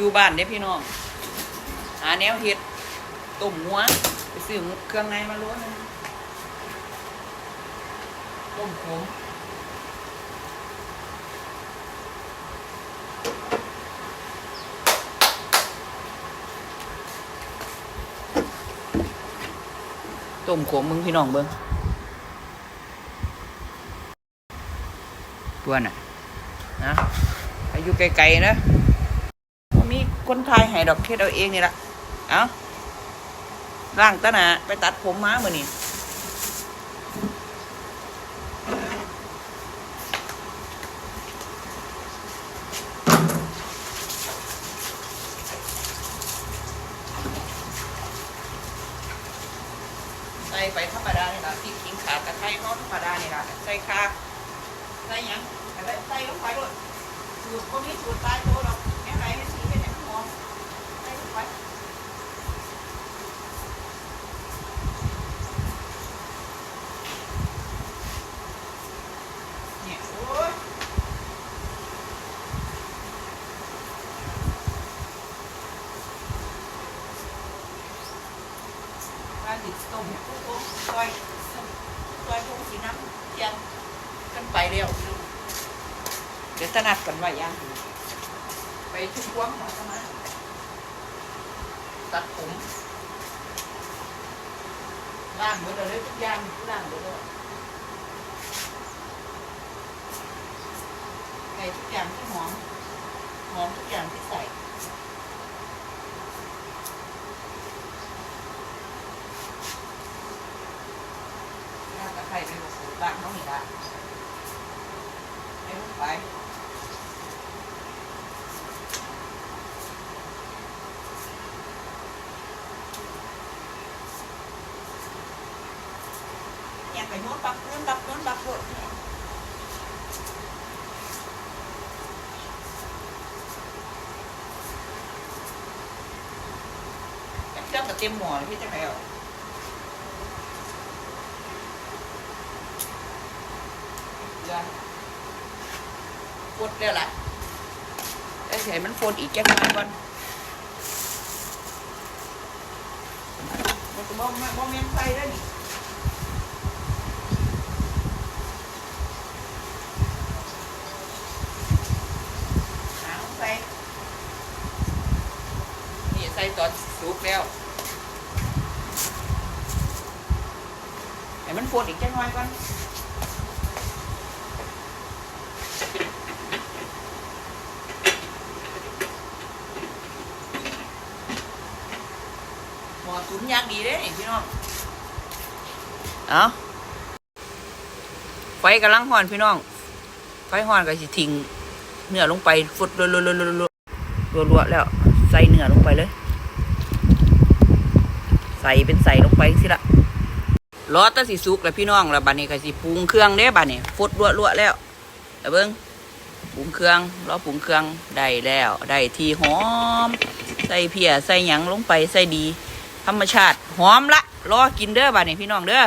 อยู่บ้านเด้พี่น้อง หาแนวเฮ็ดต้มหัว ไปซื้อเครื่องในมาล้วนต้มขมต้มขมมึงพี่น้องเบิ้งตัวน่ะนะอายุไกลๆนะ คนไทยให้ดอกเคสเอาเองนี่ละเอาร่างตะหนาไปตัดผมม้ามือนี่ใส่ไปธรรมดานี่ละพริกขิงขาตะไคร้เนาะธรรมดานี่ละใส่คาใส่ยังใส่ลงไปด้วยสูตรพวกนี้สูตรตายตัวดอกแค่ไหนให้สีให้ไหนหอมใส่ลงไป เนี่ยโอ้ย ปลาดิบต้มเนี่ยโอ้โหซอยซอยพวกสีน้ำเทียงกันไปเร็วเดี๋ยวตะนัดกันว่ายังไปชุบพวงหมอสมาตัดผมล่างหมดเลยทุกอย่างล่างหมดเลยใส่ทุกอย่างที่หอมหอมทุกอย่างที่ใส่น่าตะไคร้ไม่บอกสูตร องนี่ละเอาลงไปเนี่ยไปโน้นปักน้นปักโน้นปักโน้นเครื่องกับเต็มหมอเลยพี่จะไปเอา เรือปดเรือละไอ้เสียมันโฟนอีกแค่ไหนก่อนมันก็บ่บ่บ่แม่นไฟแล้นี่หางไปนี่ใส่ตอนสุกแล้วให้มันโฟดอีกจังหน่อยก่อน อตุ๋นยากดีเด้พี่น้องเอาไฟกำลังห่อนพี่น้อง ไฟห่อนก็สิทิ้งเนื้อลงไปฟุดรัวๆๆๆๆรัวๆแล้ว ใส่เนื้อลงไปเลย ใส่เป็นใส่ลงไปสิละรอแตะสิสุกแล้วพี่น้องแล้วบัดนี้ก็สิปรุงเครื่องเด้บัดนี้ฟุดลวๆแล้วแล้วเบิ่งปรุงเครื่องรอปรุงเครื่องได้แล้ว ได้ที่หอม ใส่เพียใส่หยังลงไปใส่ดี ธรรมชาติ หอมละ รอกินเด้อบัดนี้พี่น้องเด้อ